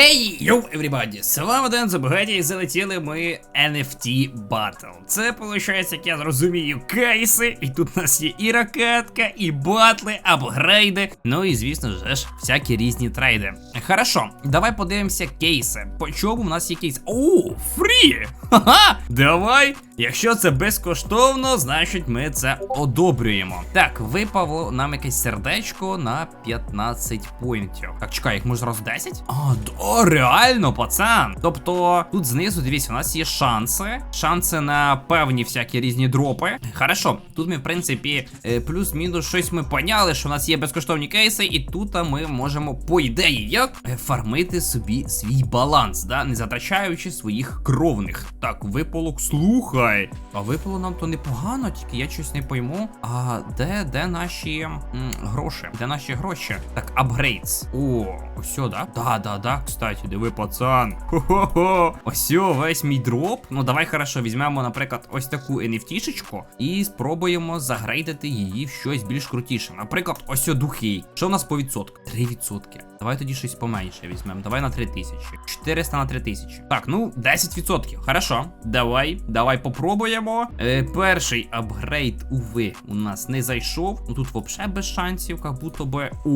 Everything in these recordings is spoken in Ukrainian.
Хей, йоу, everybody! З вами Ден Забагаті і залетіли ми NFT Battle. Це, виходить, як я зрозумію, кейси, і тут у нас є і ракетка, і батли, апгрейди, ну і звісно ж, всякі різні трейди. Хорошо, давай подивимося кейси. По чому в нас є кейс? О, фрі! Ха-ха! Давай! Якщо це безкоштовно, значить ми це одобрюємо. Так, випало нам якесь сердечко на 15 поінтів. Так, чекай, їх може зразу 10? А, да, реально, пацан. Тобто, тут знизу, дивіться, у нас є шанси. Шанси на певні всякі різні дропи. Хорошо, тут ми, в принципі, е, плюс-мінус щось ми поняли, що у нас є безкоштовні кейси, і тут ми можемо, по ідеї, як е, фармити собі свій баланс, да, не затрачаючи своїх кровних. Так, випалок, слухай. А випало нам то непогано, тільки я щось не пойму. А де, де наші м, гроші? Де наші гроші? Так, апгрейдс. О, ось да? Да, да, да. Кстати, диви, пацан. Хо-хо-хо. Ось весь мій дроп. Ну давай хорошо, візьмемо, наприклад, ось таку NFT-шечку і спробуємо загрейдити її в щось більш крутіше. Наприклад, ось духи. Що в нас по відсотку? 3%. Давай тоді щось поменше візьмемо. Давай на 3000. 400 на 3000. Так, ну 10%. Хорошо. Давай, давай попробуємо. Е, перший апгрейд, уви, у нас не зайшов. Ну тут взагалі без шансів, як будто би. О,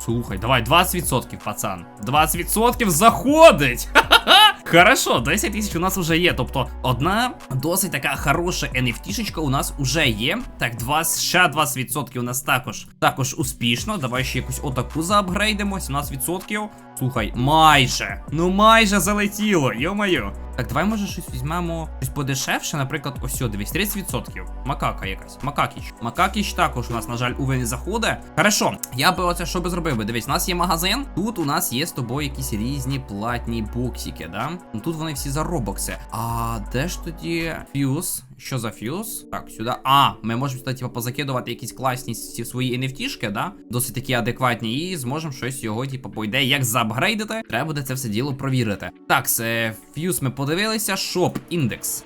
слухай, давай 20%, пацан. 20% заходить. Хорошо, 10 тисяч у нас вже є. Тобто, одна досить така хороша NFT-шечка у нас уже є. Так, 20, ще 20% у нас також також успішно. Давай ще якусь отаку заапгрейдимо. 17%. Слухай, майже. Ну майже залетіло, йо-моє. Так, давай може щось візьмемо щось подешевше, наприклад, ось дивись, 30%. Макака якась. Макакіч. Макакіч також у нас, на жаль, уви не заходить. Хорошо, я би оце що би зробив би. Дивись, у нас є магазин. Тут у нас є з тобою якісь різні платні боксики, да? Ну тут вони всі за робокси. А де ж тоді фьюз? Що за фьюз? Так, сюди. А, ми можемо сюди, типу, позакидувати якісь класні свої NFT-шки, да? Досить такі адекватні, і зможемо щось його, типу, по ідеї, як заапгрейдити. Треба буде це все діло провірити. Так, це фьюз ми подивилися. Шоп, індекс.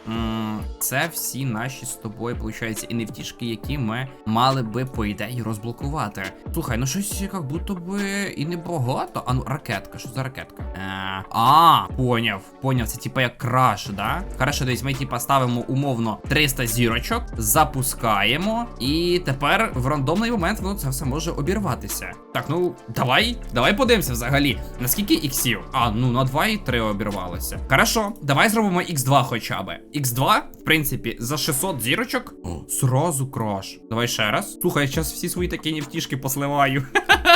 Це всі наші з тобою, виходить, NFT-шки, які ми мали би, по ідеї, розблокувати. Слухай, ну щось як будто би і небагато. А ну, ракетка, що за ракетка? Е, а, поняв, поняв, це типа як краш, да? Хорошо, десь ми типа ставимо умовно 300 зірочок, запускаємо, і тепер в рандомний момент воно це все може обірватися. Так, ну давай, давай подивимося взагалі. Наскільки іксів? А, ну на 2 і 3 обірвалося. Хорошо, давай зробимо X2 хоча би. X2, в принципі, за 600 зірочок. О, сразу краш. Давай ще раз. Слухай, я зараз всі свої такі нефтішки посливаю.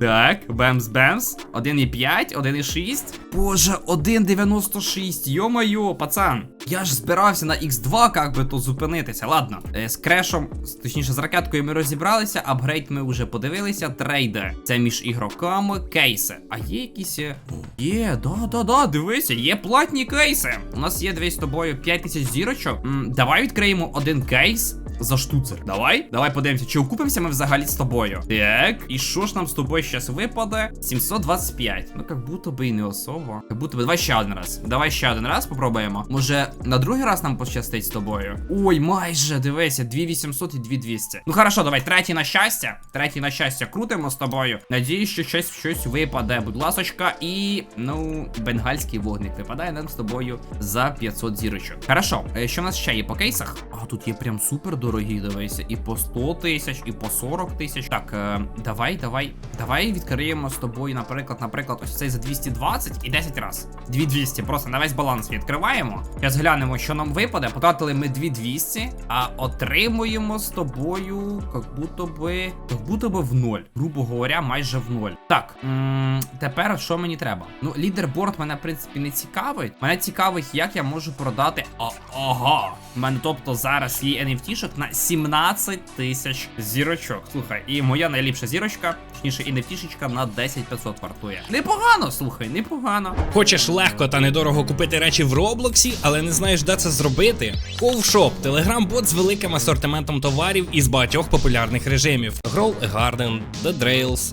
Так, бемс-бемс. 1,5, 1,6. Боже, 1,96. Йо-моє, пацан. Я ж збирався на X2, як би то зупинитися. Ладно, е, з крешом, точніше, з ракеткою ми розібралися, апгрейд ми вже подивилися. Трейди. Це між ігроками, кейси. А є якісь. е, Є, да-да-да, дивися, є платні кейси. У нас є дивись з тобою 5000 зірочок. М, давай відкриємо один кейс за штуцер. Давай, давай подивимося, чи окупимося ми взагалі з тобою. Так, і що ж нам з тобою зараз випаде? 725. Ну, як будто би і не особо. Як будто би. Давай ще один раз. Давай ще один раз попробуємо. Може, на другий раз нам пощастить з тобою. Ой, майже, дивися, 2800 і 2200. Ну хорошо, давай, третій на щастя. Третій на щастя крутимо з тобою. Надіюсь, що щось щось випаде. Будь ласочка, і ну, бенгальський вогник випадає нам з тобою за 500 зірочок. Хорошо, е, що в нас ще є по кейсах? А тут є прям супер дорогі, дивися, і по 100 тисяч, і по 40 тисяч. Так, е, давай, давай, давай відкриємо з тобою, наприклад, наприклад, ось цей за 220 і 10 раз. 2200, просто на весь баланс відкриваємо. Зараз глянемо, що нам випаде. Потратили ми 2200, а отримуємо з тобою, як будто би, як будто би в ноль. Грубо говоря, майже в ноль. Так, м тепер що мені треба? Ну, лідерборд мене, в принципі, не цікавить. Мене цікавить, як я можу продати. А, ага. У мене, тобто, зараз є NFT-шок на 17 тисяч зірочок. Слухай, і моя найліпша зірочка, точніше, NFT-шечка на 10500 вартує. Непогано, слухай, непогано. Хочеш легко та недорого купити речі в Роблоксі, але не знаєш, де це зробити? Ковшоп телеграм-бот з великим асортиментом товарів із багатьох популярних режимів: Grow a Garden, The Drails,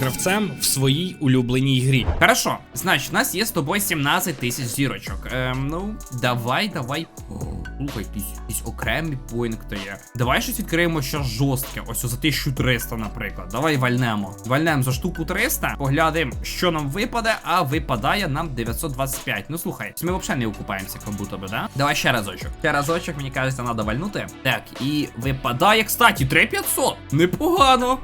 гравцем в своїй улюбленій грі. Хорошо, значить, у нас є з тобою 17 тисяч зірочок. Ем, ну, давай, давай. Слухай, якісь, окремі пункти є. Давай щось відкриємо щось жорстке. Ось за 1300, наприклад. Давай вальнемо. Вальнемо за штуку 300, поглянемо, що нам випаде, а випадає нам 925. Ну слухай, ми взагалі не окупаємося, як будто би, да? Давай ще разочок. Ще разочок, мені кажеться, треба вальнути. Так, і випадає, кстати, 3500. Непогано.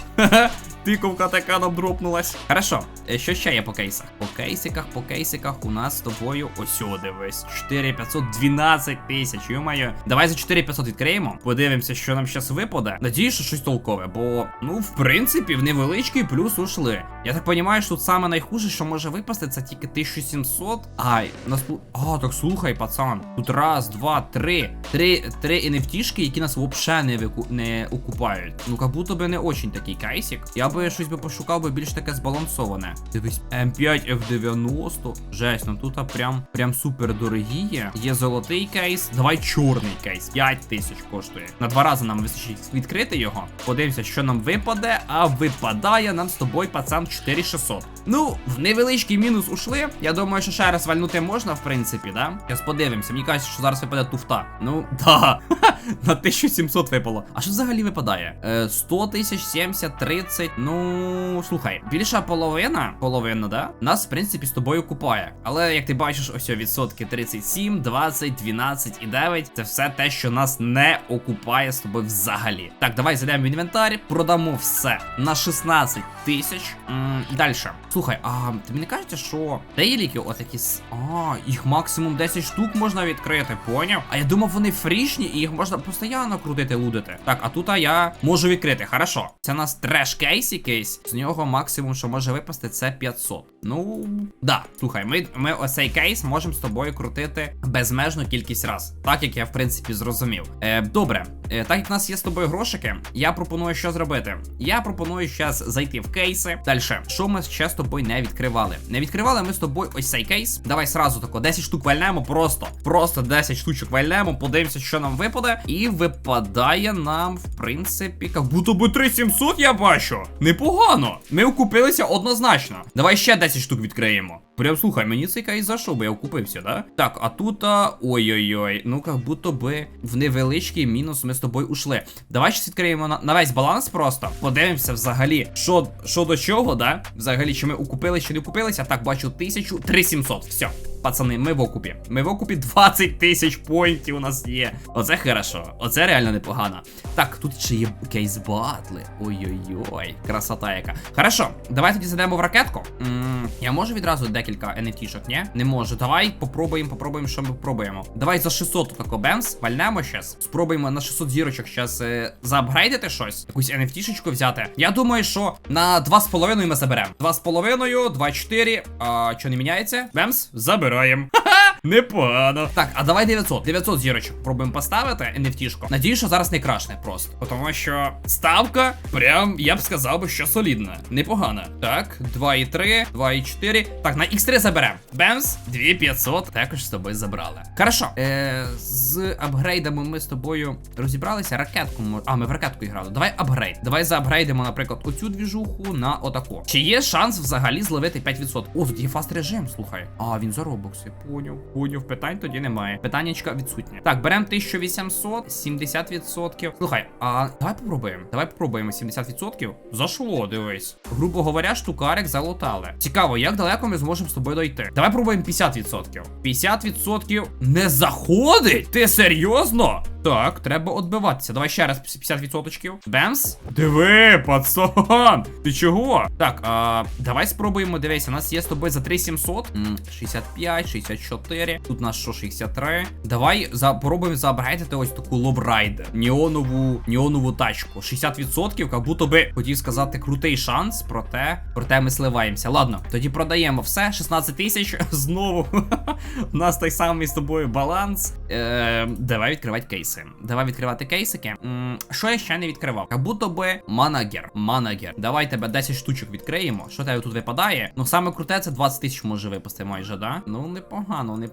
Ха-ха. Тиковка така нам дропнулась. Хорошо, е, що ще є по кейсах? По кейсиках, по кейсиках у нас з тобою ось дивись. 4500, 12 тисяч. Йомаю. Давай за 4500 відкриємо. Подивимося, що нам зараз випаде. Надіюсь, що щось толкове, бо, ну, в принципі, в невеличкий плюс ушли. Я так розумію, що тут саме найхуже, що може випасти, це тільки 1700. Ай, нас. А, так слухай, пацан. Тут раз, два, три. Три, три NFT-шки, які нас взагалі не, вику... не окупають. Ну, як будто би не очень такий кейсик. Я би щось би пошукав би більш таке збалансоване. Дивись, М5 F90. Жесть, ну тут прям прям супер дорогі є. Є золотий кейс. Давай чорний кейс. 5 тисяч коштує. На два рази нам вистачить відкрити його. Подивимося, що нам випаде. А випадає нам з тобою, пацан, 4600. Ну, в невеличкий мінус ушли. Я думаю, що ще раз вальнути можна, в принципі, да? Зараз подивимося. Мені кажуть, що зараз випаде туфта. Ну, да. На 1700 випало. А що взагалі випадає? Е, 100 тисяч, 70, 30. Ну, слухай, більша половина, половина, да? Нас, в принципі, з тобою купає. Але як ти бачиш, ось відсотки 37, 20, 12 і 9. Це все те, що нас не окупає з тобою взагалі. Так, давай зайдемо в інвентар, продамо все на 16 тисяч. Далі. Слухай, а тобі не кажеться, що дейліки отакі. с- А, їх максимум 10 штук можна відкрити, поняв? А я думав, вони фрішні і їх можна постійно крутити, лудити. Так, а тут я можу відкрити. Хорошо. Це у нас треш кейс якийсь. З нього максимум, що може випасти, це 500. Ну, да. Слухай, ми, ми ось цей кейс можемо з тобою крутити безмежну кількість раз. Так як я, в принципі, зрозумів. Е, добре, е, так як в нас є з тобою грошики, я пропоную що зробити. Я пропоную зараз зайти в кейси. Далі, що ми ще з тобою не відкривали? Не відкривали ми з тобою ось цей кейс. Давай сразу тако 10 штук вальнемо, просто. Просто 10 штучок вальнемо, подивимося, що нам випаде. І випадає нам, в принципі, як будто би 3700 я бачу. Непогано. Ми окупилися однозначно. Давай ще 10 штук відкриємо. Прям слухай, мені цей кейс зайшов, бо я окупився, да? Так, а тут. Ой-ой-ой. Ну, як будто би в невеличкий мінус ми з тобою ушли. Давай щось відкриємо на, на весь баланс просто. Подивимося взагалі, що, що до чого, да? Взагалі, чи ми окупилися, чи не окупилися. Так, бачу 1000, Все. Пацани, ми в окупі. Ми в окупі 20 тисяч поінтів у нас є. Оце хорошо. Оце реально непогано. Так, тут ще є кейс батли. Ой-ой-ой, красота яка. Хорошо, давай тоді зайдемо в ракетку. м я можу відразу декілька NFT-шок, ні? Не можу. Давай попробуємо, попробуємо, що ми попробуємо. Давай за 600 тако бемс, вальнемо щас. Спробуємо на 600 зірочок щас е, заапгрейдити щось. Якусь NFT-шечку взяти. Я думаю, що на 2,5 ми заберемо. 2,5, 2,4. А що не міняється? Бемс, забираємо. Непогано. Так, а давай 900. 900 зірочок пробуємо поставити NFT-шку. Надію, що зараз не крашне просто. Тому що ставка, прям, я б сказав би, що солідна. Непогана. Так, 2,3, 2,4. Так, на X3 заберемо. Бемс, 2500. Також з тобою забрали. Хорошо. Е, з апгрейдами ми з тобою розібралися. Ракетку. А, ми в ракетку грали. Давай апгрейд. Давай заапгрейдимо, наприклад, оцю двіжуху на отаку. Чи є шанс взагалі зловити 5%? О, тут є фаст режим, слухай. А, він за робокси. Поняв. Поняв, питань тоді немає. Питаннячка відсутнє. Так, беремо 1800, 70%. Слухай, а давай попробуємо. Давай попробуємо 70%. Зашло, дивись. Грубо говоря, штукарик залутали. Цікаво, як далеко ми зможемо з тобою дойти. Давай пробуємо 50%. 50% не заходить? Ти серйозно? Так, треба відбиватися. Давай ще раз 50%. Бемс. Диви, пацан. Ти чого? Так, а, давай спробуємо. Дивись, у нас є з тобою за 3700. 65, 64. 64. Тут у нас що 63. Давай за, попробуємо заапгрейдити ось таку лобрайдер. Неонову, неонову тачку. 60%, як будто би хотів сказати крутий шанс, проте, проте ми сливаємося. Ладно, тоді продаємо все. 16 тисяч. Знову. У нас той самий з тобою баланс. Е, давай відкривати кейси. Давай відкривати кейсики. Що я ще не відкривав? Як будто би манагер. Манагер. Давай тебе 10 штучок відкриємо. Що тебе тут випадає? Ну саме круте, це 20 тисяч може випасти майже, да? Ну непогано, непогано.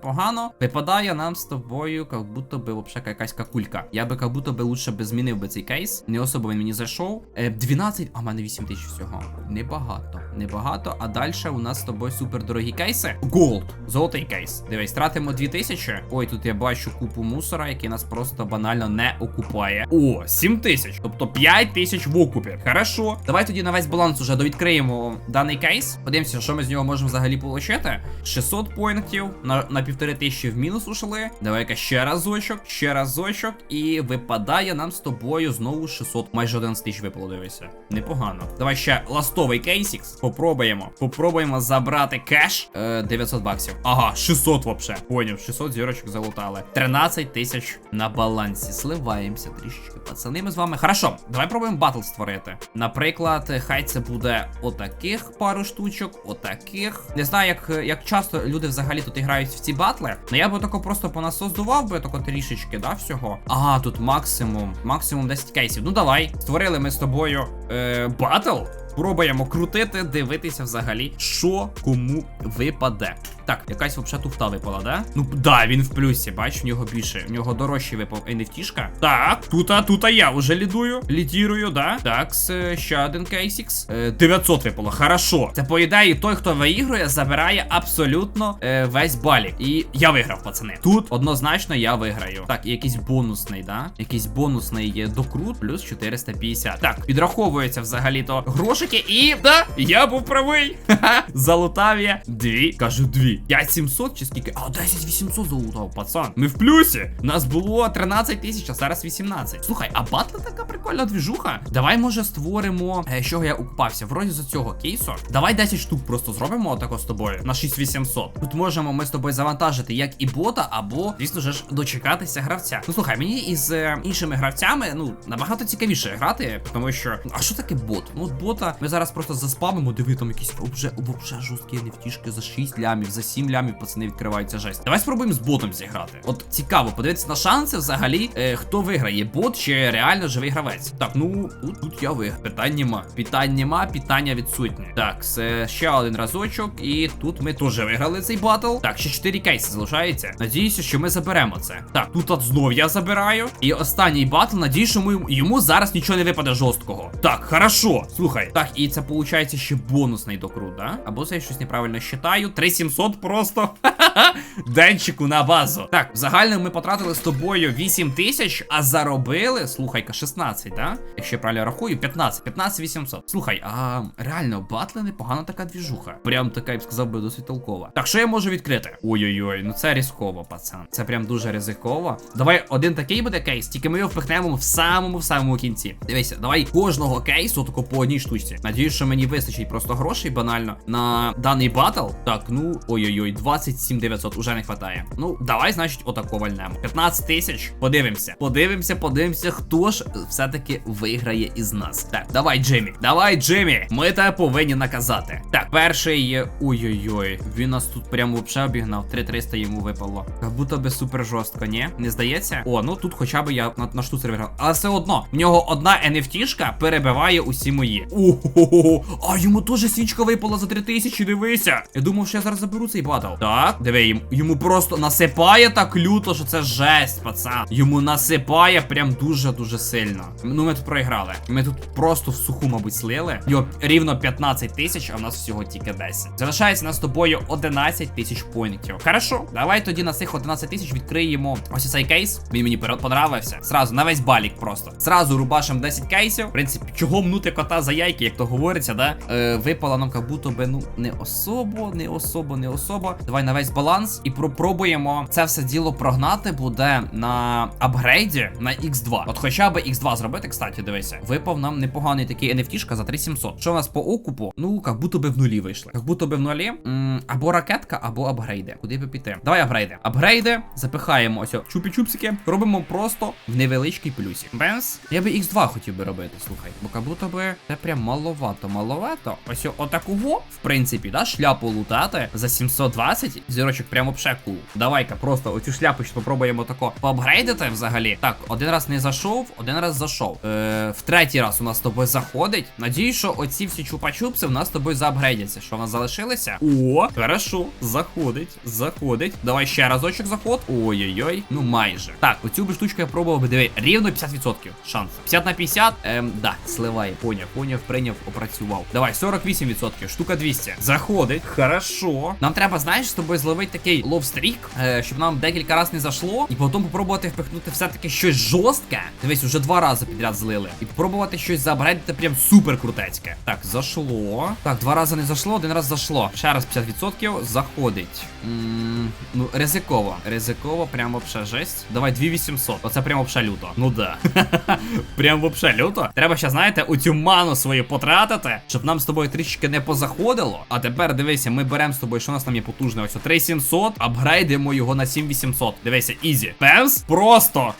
Випадає нам з тобою, як будто би вообще якась какулька. Я би як будто би лучше би змінив би цей кейс. Не особо він мені зайшов. Е, 12, а в мене 8 тисяч всього. Небагато. Небагато. А далі у нас з тобою супер дорогі кейси. Голд. Золотий кейс. Дивись, тратимо 2000. Ой, тут я бачу купу мусора, який нас просто банально не окупає. О, 7 тисяч. Тобто 5 тисяч в окупі. Хорошо. Давай тоді на весь баланс уже довідкриємо даний кейс. Подивимося, що ми з нього можемо взагалі отримати. 600 поінтів на, на півтори тисячі в мінус ушли. Давай-ка ще разочок, ще разочок. І випадає нам з тобою знову 600. Майже 11 тисяч випало, дивися. Непогано. Давай ще ластовий кейсікс. Попробуємо. Попробуємо забрати кеш. Е, 900 баксів. Ага, 600 вообще. Поняв, 600 зірочок залутали. 13 тисяч на балансі. Сливаємося трішечки, пацани. Ми з вами. Хорошо, давай пробуємо батл створити. Наприклад, хай це буде отаких пару штучок, отаких. Не знаю, як, як часто люди взагалі тут грають в ці батли. Ну я би тако просто понасоздував би тако трішечки, да, всього. Ага, тут максимум. Максимум 10 кейсів. Ну давай. Створили ми з тобою е, батл. Пробуємо крутити, дивитися взагалі, що кому випаде. Так, якась взагалі туфта випала, да? Ну да, він в плюсі, бач, в нього більше. В нього дорожче випав NFT-шка. Так, тут, тут я вже лідую. Лідірую, да? Так, с- ще один кейсікс. Е, 900 випало, хорошо. Це по ідеї, той, хто виігрує, забирає абсолютно е, весь балік. І я виграв, пацани. Тут однозначно я виграю. Так, і якийсь бонусний, да? Якийсь бонусний є докрут, плюс 450. Так, підраховується взагалі-то грошики. І да, я був правий. Залутав я дві. Кажу дві. 5700 чи скільки? А 10800 залутав, пацан. Ми в плюсі. Нас було 13 тисяч, а зараз 18. Слухай, а батла така прикольна двіжуха. Давай, може, створимо. Е, з чого я укупався? Вроді за цього кейсу. Давай 10 штук просто зробимо отако з тобою на 6800. Тут можемо ми з тобою завантажити як і бота, або, звісно ж, дочекатися гравця. Ну слухай, мені із е, іншими гравцями, ну, набагато цікавіше грати, тому що. А що таке бот? Ну, от бота ми зараз просто заспамимо, диви, там якісь вже, вже жорсткі нефтішки за 6 лямів, за 7 лямів, пацани відкриваються жесть. Давай спробуємо з ботом зіграти. От цікаво, подивитися на шанси взагалі, е, хто виграє, бот чи реально живий гравець. Так, ну тут, тут я виграв. Питань нема. Питань нема, питання відсутнє. Так, це ще один разочок, і тут ми теж виграли цей батл. Так, ще 4 кейси залишається. Надіюся, що ми заберемо це. Так, тут от знов я забираю. І останній батл, надію, що ми, йому зараз нічого не випаде жорсткого. Так, хорошо. Слухай. Так, і це виходить ще бонусний докрут, да? Або це я щось неправильно считаю. 3700 просто. Денчику на базу. Так, в загальному ми потратили з тобою 8 тисяч, а заробили, слухай-ка, 16, да? Якщо я правильно рахую, 15, 15 800. Слухай, а реально, батли непогана така двіжуха. Прям така, я б сказав би, досить толкова. Так, що я можу відкрити? Ой-ой-ой, ну це ризиково, пацан. Це прям дуже ризиково. Давай один такий буде кейс, тільки ми його впихнемо в самому самому кінці. Дивися, давай кожного кейсу тако по одній штучці. Надіюсь, що мені вистачить просто грошей банально на даний батл. Так, ну ой-ой-ой, 27 900 уже не хватає. Ну, давай, значить, отако вальнемо. 15 тисяч. Подивимося. Подивимося, подивимося, хто ж все-таки виграє із нас. Так, давай, Джиммі. Давай, Джиммі. Ми тебе повинні наказати. Так, перший є. Ой-ой-ой. Він нас тут прямо вообще обігнав. 3300 йому випало. Як будто би супер жорстко, ні? Не здається? О, ну тут хоча б я на, на штуцер виграв. Але все одно, в нього одна NFT-шка перебиває усі мої. Ого, а йому теж свічка випала за 3000, дивися. Я думав, що я зараз заберу цей батл. Так, диви, йому, просто насипає так люто, що це жесть, пацан. Йому насипає прям дуже-дуже сильно. Ну, ми тут проіграли. Ми тут просто в суху, мабуть, слили. Йо, рівно 15 тисяч, а в нас всього тільки 10. Залишається нас з тобою 11 тисяч поінтів. Хорошо, давай тоді на цих 11 тисяч відкриємо ось цей кейс. Він мені понравився. Сразу на весь балік просто. Сразу рубашем 10 кейсів. В принципі, чого мнути кота за яйки, як то говориться, да? Е, випала нам як будто би, ну, не особо, не особо, не особо. Давай на весь баланс і пропробуємо це все діло прогнати буде на апгрейді на X2. От хоча б X2 зробити, кстати, дивися. Випав нам непоганий такий NFT за 3700. Що у нас по окупу? Ну, як будто би в нулі вийшли. Як будто би в нулі. М, або ракетка, або апгрейди. Куди би піти? Давай апгрейди. Апгрейди, запихаємо ось чупі-чупсики. Робимо просто в невеличкий плюсі. Без. Я би X2 хотів би робити, слухай. Бо як будто би це прям маловато, маловато. Ось отакого, в принципі, да, шляпу лутати за 720 зірочок прямо пшеку. Давай-ка просто оцю шляпу ще попробуємо тако поапгрейдити взагалі. Так, один раз не зайшов, один раз зайшов. Е, в третій раз у нас з тобою заходить. Надіюсь, що оці всі чупа-чупси в нас з тобою заапгрейдяться. Що в нас залишилося? О, хорошо, заходить, заходить. Давай ще разочок заход. Ой-ой-ой, ну майже. Так, оцю би штучку я пробував би диви. Рівно 50% шансу. 50 на 50, ем, да, сливає, поняв, поняв, прийняв, опрацював. Давай, 48%, штука 200. Заходить, хорошо. Нам треба, знаєш, з тобою зловити такий ловстрік, е, щоб нам декілька разів не зашло, і потім попробувати впихнути все-таки щось жорстке. Дивись, уже два рази підряд злили. І попробувати щось заапгрейдити прям супер крутецьке. Так, зашло. Так, два рази не зашло, один раз зашло. Ще раз 50% заходить. М, ну, ризиково. Ризиково, прям вообще жесть. Давай 2800. Оце прям вообще люто. Ну да. прям вообще люто. Треба ще, знаєте, у ману свою потратити, щоб нам з тобою трішки не позаходило. А тепер дивися, ми беремо з тобою, що у нас там є потужне. Ось 3700, апгрейдимо його на 7800. Дивися, ізі. Пенс. Просто.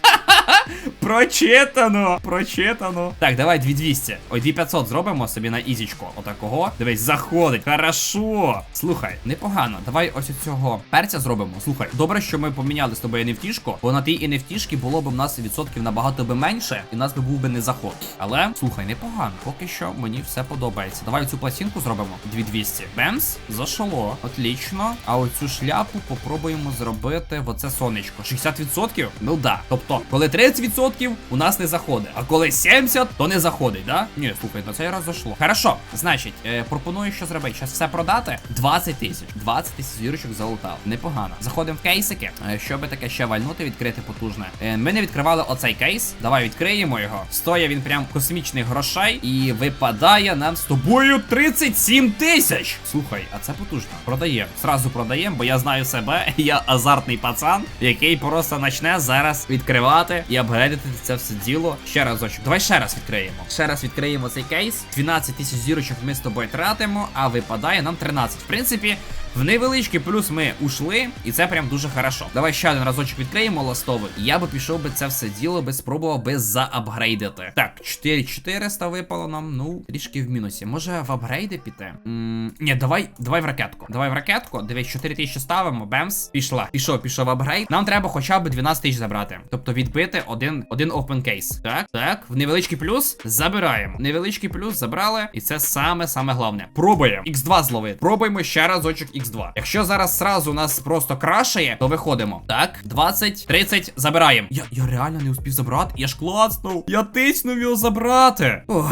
Прочитано, прочитано. Так, давай 2200. Ой, 2500 зробимо собі на ізічку. Отакого. Дивись, заходить. Хорошо. Слухай, непогано. Давай ось цього перця зробимо. Слухай, добре, що ми поміняли з тобою NFT-шку, бо на тій NFT-шки було б в нас відсотків набагато би менше, і в нас би був би не заход. Але слухай, непогано. Поки що мені все подобається. Давай цю пластинку зробимо. 2200. Бемс, зашло. Отлично. А оцю шляпу попробуємо зробити в оце сонечко. 60%? Ну да. Тобто, коли 30% у нас не заходить, а коли 70%, то не заходить, да? Ні, слухай, на цей раз зашло. Хорошо, значить, е, пропоную, що зробити. Зараз все продати. 20 тисяч. 20 тисяч зірочок залутав. Непогано. Заходимо в кейсики. Е, щоб таке ще вальнути, відкрити потужне. Е, ми не відкривали оцей кейс. Давай відкриємо його. Стоя він прям космічних грошей. І випадає нам з тобою 37 тисяч. Слухай, а це потужно. Продаємо. Сразу продаємо, бо я знаю себе. Я азартний пацан, який просто почне зараз відкривати і апгрейдити це все діло. Ще разочок. Давай ще раз відкриємо. Ще раз відкриємо цей кейс. 12 тисяч зірочок ми з тобою тратимо, а випадає нам 13. В принципі, в невеличкий плюс ми ушли, і це прям дуже хорошо. Давай ще один разочок відкриємо ластовий. І я би пішов би це все діло би спробував би заапгрейдити. Так, 4400 випало нам. Ну, трішки в мінусі. Може в апгрейди піти? М, Ні, давай, давай в ракетку. Давай в ракетку. Дивись, 4000 ставимо. Бемс. Пішла. Пішов, пішов апгрейд. Нам треба хоча б 12 тисяч забрати. Тобто відбити один, один open кейс. Так, так. В невеличкий плюс забираємо. Невеличкий плюс забрали. І це саме саме головне. Пробуємо. X2 зловити. Пробуємо ще разочок X2. Якщо зараз сразу нас просто крашає, то виходимо. Так, 20, 30, забираємо. Я, я реально не успів забрати. Я ж класнув. Я тиснув його забрати. Ой,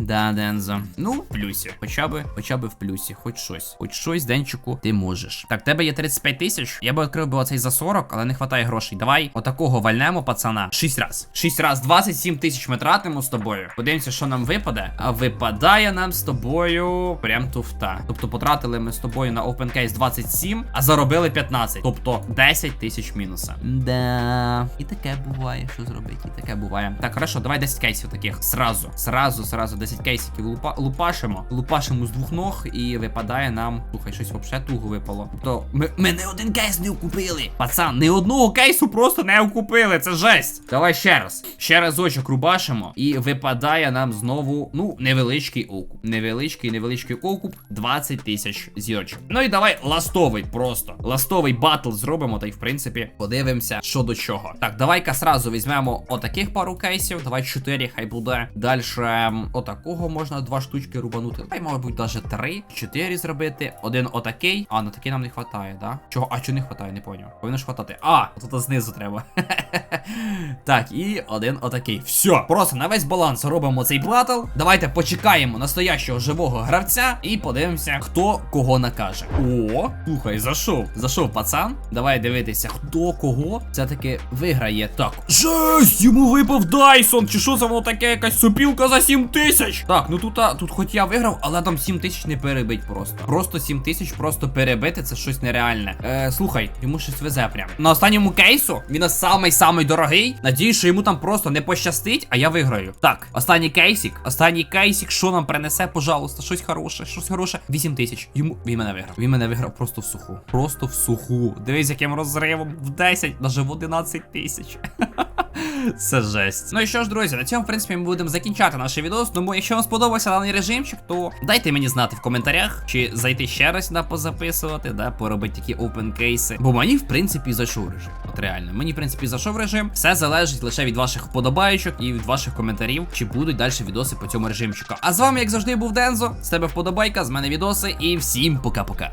да, Дензо. Ну, в плюсі. Хоча би, хоча би в плюсі. Хоч щось. Хоч щось, денчику, ти можеш. Так, тебе є 35 тисяч. Я би відкрив би оцей за 40, але не вистачає грошей. Давай отакого вальнемо, пацана. 6 раз. 6 раз, 27 тисяч ми тратимо з тобою. Подивимося, що нам випаде. А випадає нам з тобою прям туфта. Тобто потратили ми з тобою на OpenCase 27, а заробили 15. Тобто 10 тисяч мінуса. Да. І таке буває, що зробити, і таке буває. Так, хорошо, давай 10 кейсів таких. Сразу. Сразу, сразу 10 кейсиків лупа лупашимо. Лупашимо з двох ног і випадає нам. Слухай, щось взагалі туго випало. Тобто, ми, ми не один кейс не окупили. Пацан, не одного кейсу просто не окупили. Це жесть. Давай ще раз. Ще разочок рубашимо. І випадає нам знову, ну, невеличкий окуп. Невеличкий, невеличкий окуп. 20 тисяч зірочок. Ну і давай ластовий просто. Ластовий батл зробимо, та й в принципі подивимося, що до чого. Так, давай-ка сразу візьмемо отаких пару кейсів. Давай 4, хай буде. Далі отакого можна два штучки рубанути. Давай, мабуть, даже 3, 4 зробити. Один отакий. А, на такий нам не вистачає, да? Чого? А чого не вистачає, не поняв. Повинно ж хватати. А, тут знизу треба. так, і один отакий. Все. Просто на весь баланс робимо цей батл. Давайте почекаємо настоящого живого гравця і подивимося, хто кого накаже. О, слухай, зайшов. Зайшов пацан. Давай дивитися, хто кого все-таки виграє. Так. Жесть! Йому випав Дайсон! Чи що це воно таке? Якась супілка за 7 тисяч? Тисяч! Так, ну тут, а, тут хоч я виграв, але там 7 тисяч не перебить просто. Просто 7 тисяч просто перебити, це щось нереальне. Е, слухай, йому щось везе прям. На останньому кейсу він у самий самий дорогий. Надіюсь, що йому там просто не пощастить, а я виграю. Так, останній кейсик, останній кейсик, що нам принесе, пожалуйста, щось хороше, щось хороше. 8 тисяч. Йому він мене виграв. Він мене виграв просто в суху. Просто в суху. Дивись, яким розривом в 10, навіть в 11 тисяч. Це жесть. Ну і що ж, друзі, на цьому, в принципі, ми будемо закінчати наш відео. Тому, якщо вам сподобався даний режимчик, то дайте мені знати в коментарях, чи зайти ще раз сюди позаписувати, да, поробити такі опен кейси. Бо мені, в принципі, зайшов режим. От реально, мені, в принципі, зайшов режим. Все залежить лише від ваших вподобайочок і від ваших коментарів, чи будуть далі відоси по цьому режимчику. А з вами, як завжди, був Дензо. З тебе вподобайка, з мене відоси, і всім пока-пока.